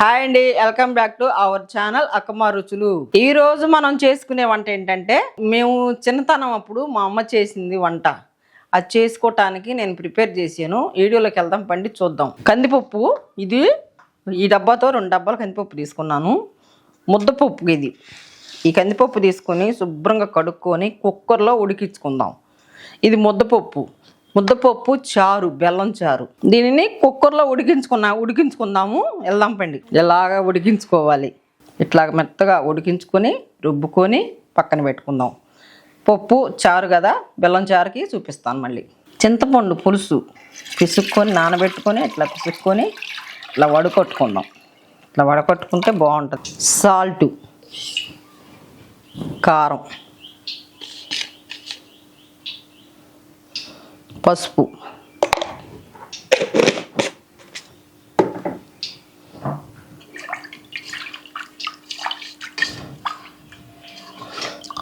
Hi అండి welcome back to our channel Akkama Ruchulu. ఈ రోజు మనం చేసుకునే వంట ఏంటంటే మేము చిన్నతనం అప్పుడు మా అమ్మ చేసింది వంట. అది చేసుకోవటానికి నేను ప్రిపేర్ చేశాను. వీడియోలోకి వెళ్దాం పండి చూద్దాం. కందిపప్పు ఇది ఈ డబ్బాతో రెండు డబ్బాలు కందిపప్పు తీసుకున్నాను. ముద్దపప్పు ఇది. ఈ కందిపప్పు తీసుకొని శుభ్రంగా కడుక్కొని కుక్కర్లో ఉడికించుకుందాం. ఇది ముద్దపప్పు. ముద్దపప్పు చారు బెల్లం చారు. దీనిని కుక్కర్లో ఉడికించుకున్నా ఉడికించుకుందాము. వెళ్దాం పండి. ఇలాగా ఉడికించుకోవాలి. ఇట్లాగ మెత్తగా ఉడికించుకొని రుబ్బుకొని పక్కన పెట్టుకుందాం. పప్పు చారు కదా బెల్లం చారుకి చూపిస్తాను మళ్ళీ. చింతపండు పులుసు పిసుక్కొని నానబెట్టుకొని ఇట్లా పిసుక్కొని ఇట్లా వడకొట్టుకుందాం. ఇట్లా వడకొట్టుకుంటే బాగుంటుంది. సాల్టు కారం. పసుపు.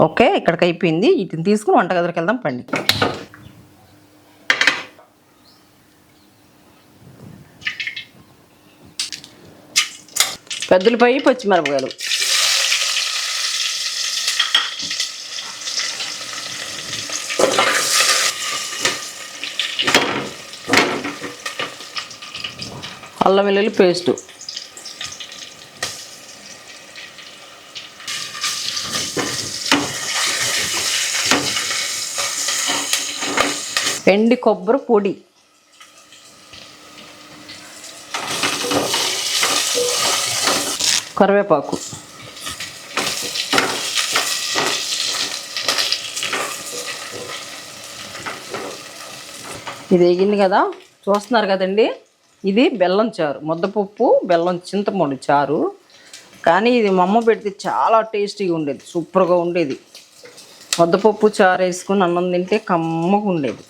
ఓకే ఇక్కడికి అయిపోయింది. వీటిని తీసుకుని వంటగదిలోకి వెళ్దాం పండి. పెద్దలపై పచ్చిమిరపకాయలు. అల్లం వెల్లుల్లి పేస్టు. ఎండి కొబ్బరి పొడి. కరివేపాకు. ఇది వేగింది కదా? చూస్తున్నారు కదండి? ఇది బెల్లం చారు. ముద్దపప్పు బెల్లం చింతపండు చారు. కానీ ఇది మా అమ్మ పెడితే చాలా టేస్టీగా ఉండేది. సూపర్గా ఉండేది. ముద్దపప్పు చారు వేసుకుని అన్నం తింటే కమ్మగా ఉండేది.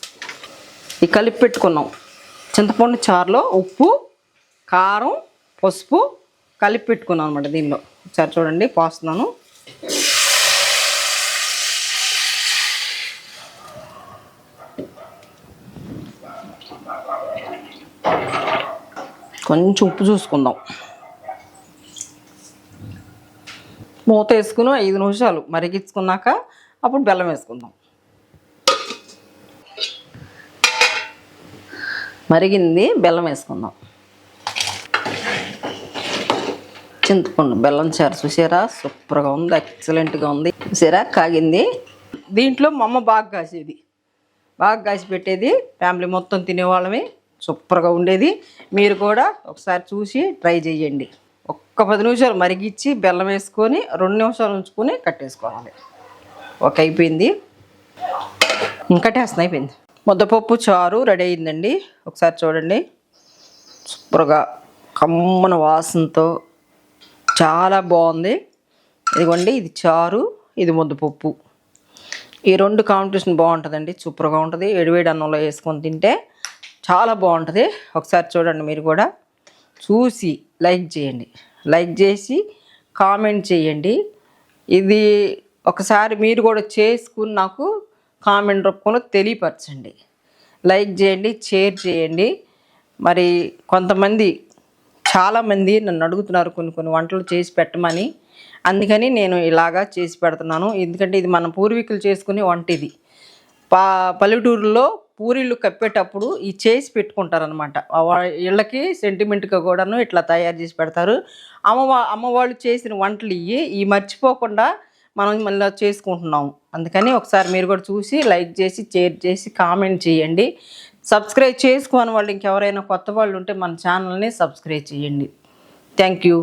ఇది కలిపి పెట్టుకున్నాం. చింతపండు చారులో ఉప్పు కారం పసుపు కలిపి పెట్టుకున్నాను అనమాట దీనిలో. ఒకసారి చూడండి పోస్తున్నాను. కొంచెం ఉప్పు చూసుకుందాం. మూత వేసుకుని ఐదు నిమిషాలు మరిగించుకున్నాక అప్పుడు బెల్లం వేసుకుందాం. మరిగింది బెల్లం వేసుకుందాం. చింతపండు బెల్లం చారు చూసారా? సూపర్గా ఉంది ఎక్సలెంట్గా ఉంది. చూసారా? కాగింది. దీంట్లో మా అమ్మ బాగా కాసేది. బాగా కాసి పెట్టేది. ఫ్యామిలీ మొత్తం తినేవాళ్ళమే. సూపర్గా ఉండేది. మీరు కూడా ఒకసారి చూసి ట్రై చేయండి ఒక్క పది నిమిషాలు మరిగిచ్చి బెల్లం వేసుకొని రెండు నిమిషాలు ఉంచుకొని కట్టేసుకోవాలి. ఒక అయిపోయింది. ఇంకటేస్తుంది అయిపోయింది. ముద్దపప్పు చారు రెడీ అయిందండి. ఒకసారి చూడండి. సూపర్గా కమ్మన వాసనతో చాలా బాగుంది. ఇదిగోండి ఇది చారు ఇది ముద్దపప్పు. ఈ రెండు కాంబినేషన్ బాగుంటుందండి. సూపర్గా ఉంటుంది. వేడివేడి అన్నంలో వేసుకొని తింటే చాలా బాగుంటుంది. ఒకసారి చూడండి మీరు కూడా. చూసి లైక్ చేయండి. లైక్ చేసి కామెంట్ చేయండి. ఇది ఒకసారి మీరు కూడా చేసుకుని నాకు కామెంట్ రూపంలో తెలియపరచండి. లైక్ చేయండి షేర్ చేయండి. మరి కొంతమంది చాలామంది నన్ను అడుగుతున్నారు కొన్ని కొన్ని వంటలు చేసి పెట్టమని. అందుకని నేను ఇలాగా చేసి పెడుతున్నాను. ఎందుకంటే ఇది మన పూర్వీకులు చేసుకునే వంట ఇది. పా పల్లెటూరులో పూరీలు కప్పేటప్పుడు ఈ చేసి పెట్టుకుంటారనమాట ఇళ్ళకి సెంటిమెంట్గా కూడాను ఇట్లా తయారు చేసి పెడతారు. అమ్మ అమ్మవాళ్ళు చేసిన వంటలు ఇవి ఈ మర్చిపోకుండా మనం మళ్ళీ చేసుకుంటున్నాం అందుకని ఒకసారి మీరు కూడా చూసి లైక్ చేసి షేర్ చేసి కామెంట్ చేయండి. సబ్స్క్రైబ్ చేసుకోని వాళ్ళు ఇంకెవరైనా కొత్త వాళ్ళు ఉంటే మన ఛానల్ని సబ్స్క్రైబ్ చేయండి. Thank you.